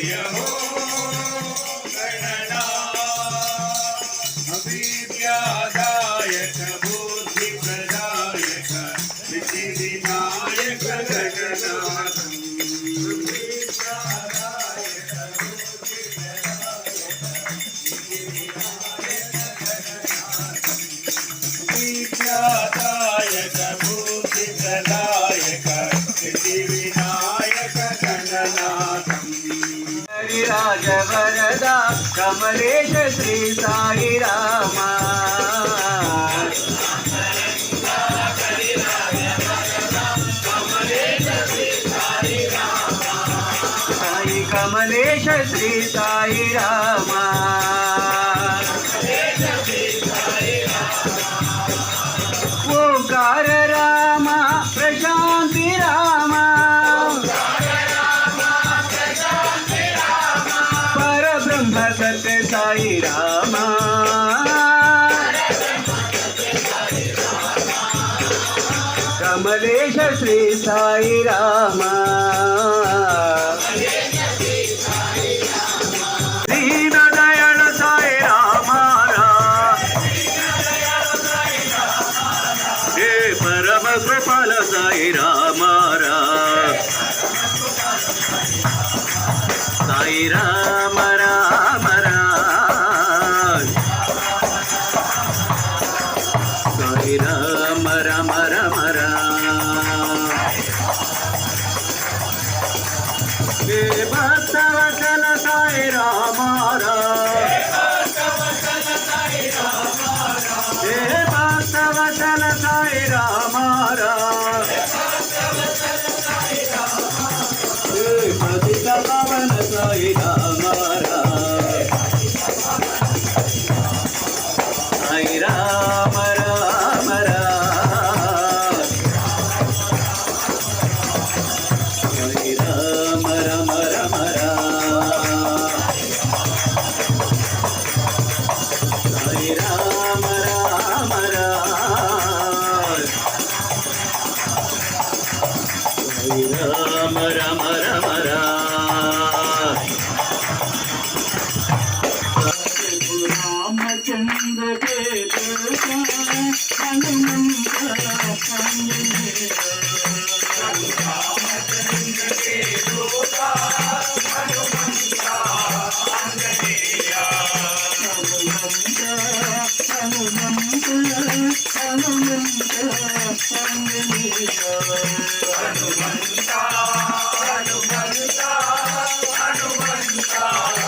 Yeah, కమలేశ Shri Sai Rama. Rama Rama Sai Rama Hanuman Hanuman Hanuman Hanuman Hanuman Hanuman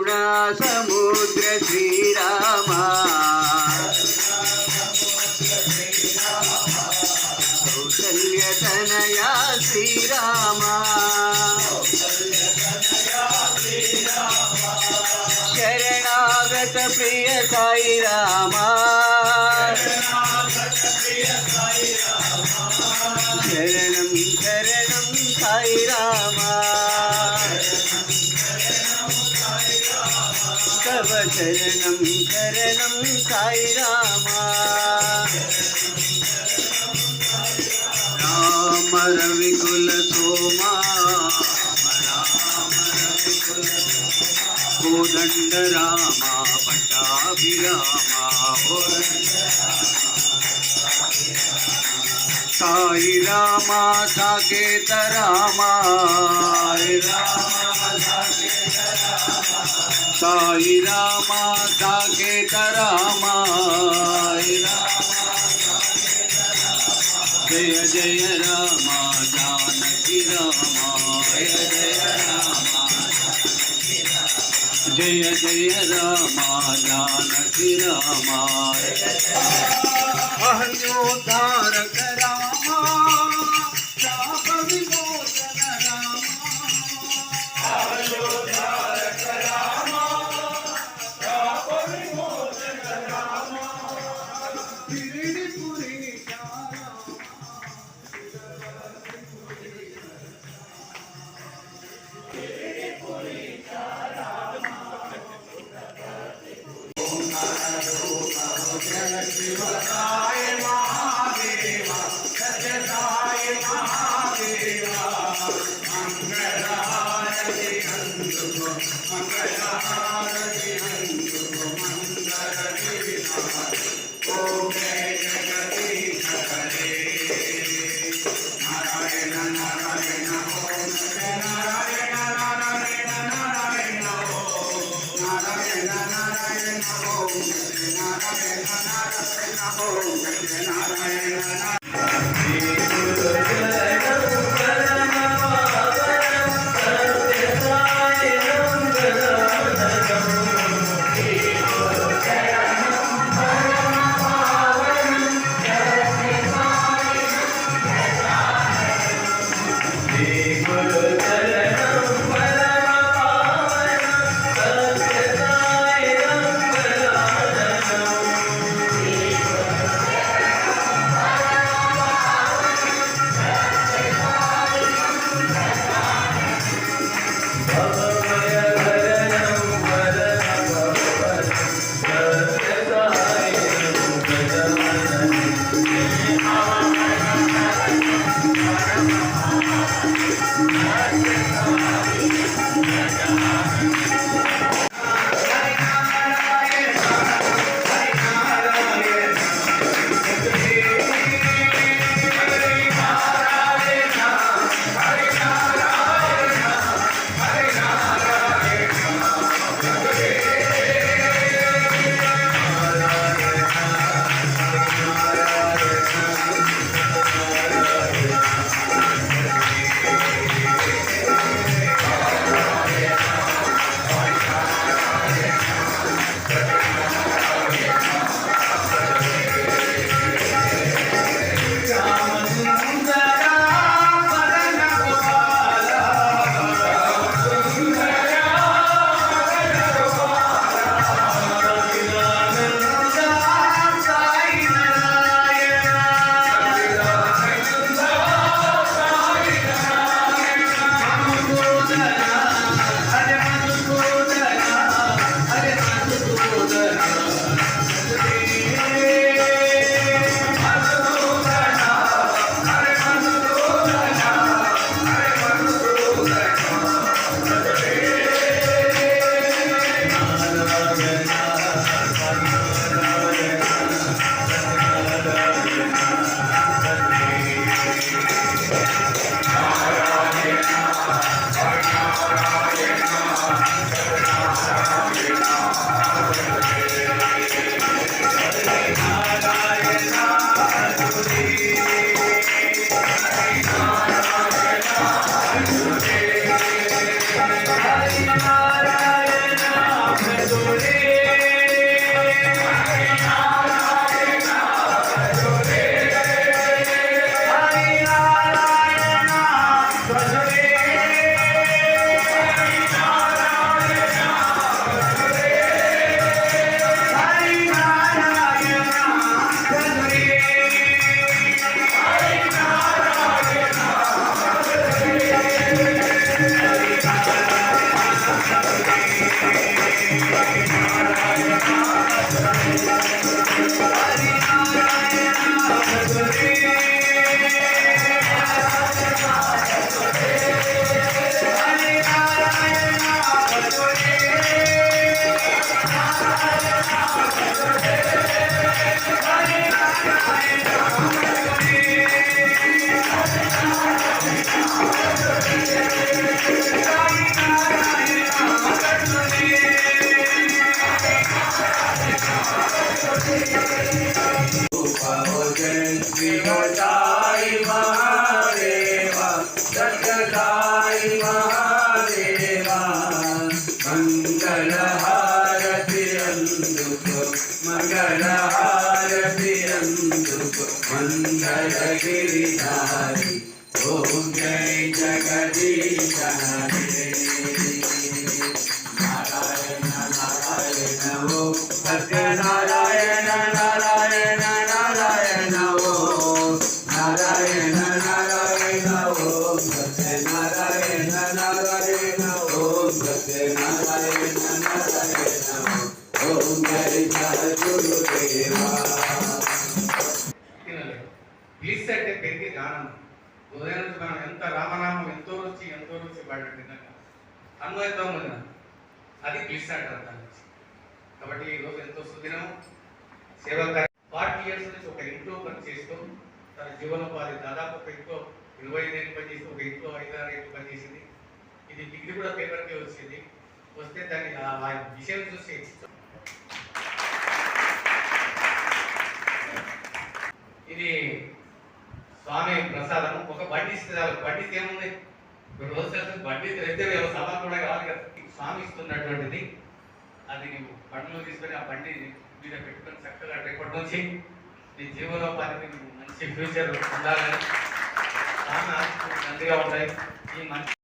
గుణా సముద్ర శ్రీరామ. కౌసల్య శ్రీరామ. శరణాగత ప్రియ సాయి రామ శరణం శరణం సాయి రామ తవ శరణం శరణం సాయి రామ రామ రవికుల సోమా. కోదండ రామ పట్టాభిరామ. సాయి రామ సాకేత రామ. సాయి రామ సాకేత సాయి రామ సాకేత రామ జయ జయ రామ జానకి రామ జయ జయ రామ. జానకి రామ. అహల్యోద్ధారక రామ Hallelujah. అందుకో మంగళహారతి అందుకో మంగళగిరిధారి ఓం జై జగదీశ హరే నారాయణ నారాయణ ఓ సత్యనారాయణ నారాయణ నారాయణ ఓ నారాయణ నారాయణ ఓం సత్యనారాయణ నారాయణ ఓం సత్యనారాయణ నారాయణ ఓం పెరిగి గానం ఉదయం మనం ఎంత రామనామం ఎంతో రుచి ఎంతో రుచి పడ్డట్టు తిన్నాక అన్వయితం ఉంది అది ప్లీజ్ అంటారు దాని నుంచి కాబట్టి ఈరోజు ఎంతో సుదినం సేవా ఫార్టీ ఇయర్స్ నుంచి ఒక ఇంట్లో పనిచేస్తూ తన జీవనోపాధి దాదాపు ఒక ఇంట్లో ఇరవై ఐదేళ్ళు పనిచేసి ఒక ఇంట్లో ఐదారు ఏళ్ళు పనిచేసింది ఇది డిగ్రీ కూడా పేపర్కే వచ్చింది వస్తే దాన్ని ఆ విషయం చూసి ఇది స్వామి ప్రసాదం ఒక బండి ఇస్తే బండి ఏముంది? రోజు బండి తెస్తే సభ కూడా కావాలి కదా. స్వామి ఇస్తున్నటువంటిది అది నువ్వు బండిలో తీసుకొని ఆ బండి మీద పెట్టుకొని చక్కగా రేపటి నుంచి నీ జీవనోపాధికి నువ్వు మంచి ఫ్యూచర్ ఉండాలని స్వామి ఆశీస్సులు ఉంటాయి. ఈ మంచి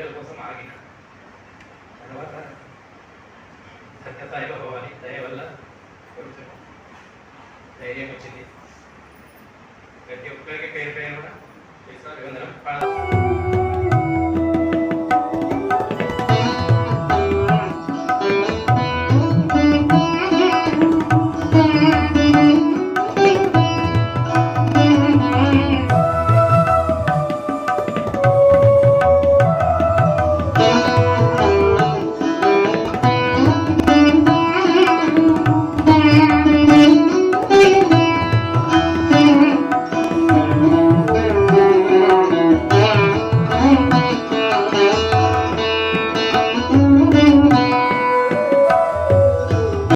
బిడ్డల కోసం ఆగిన. తర్వాత సత్యసాయిలో పోవాలి దయ వల్ల కొంచెం ధైర్యం వచ్చింది. ప్రతి ఒక్కరికి పేరు పేరు కూడా విశ్వాస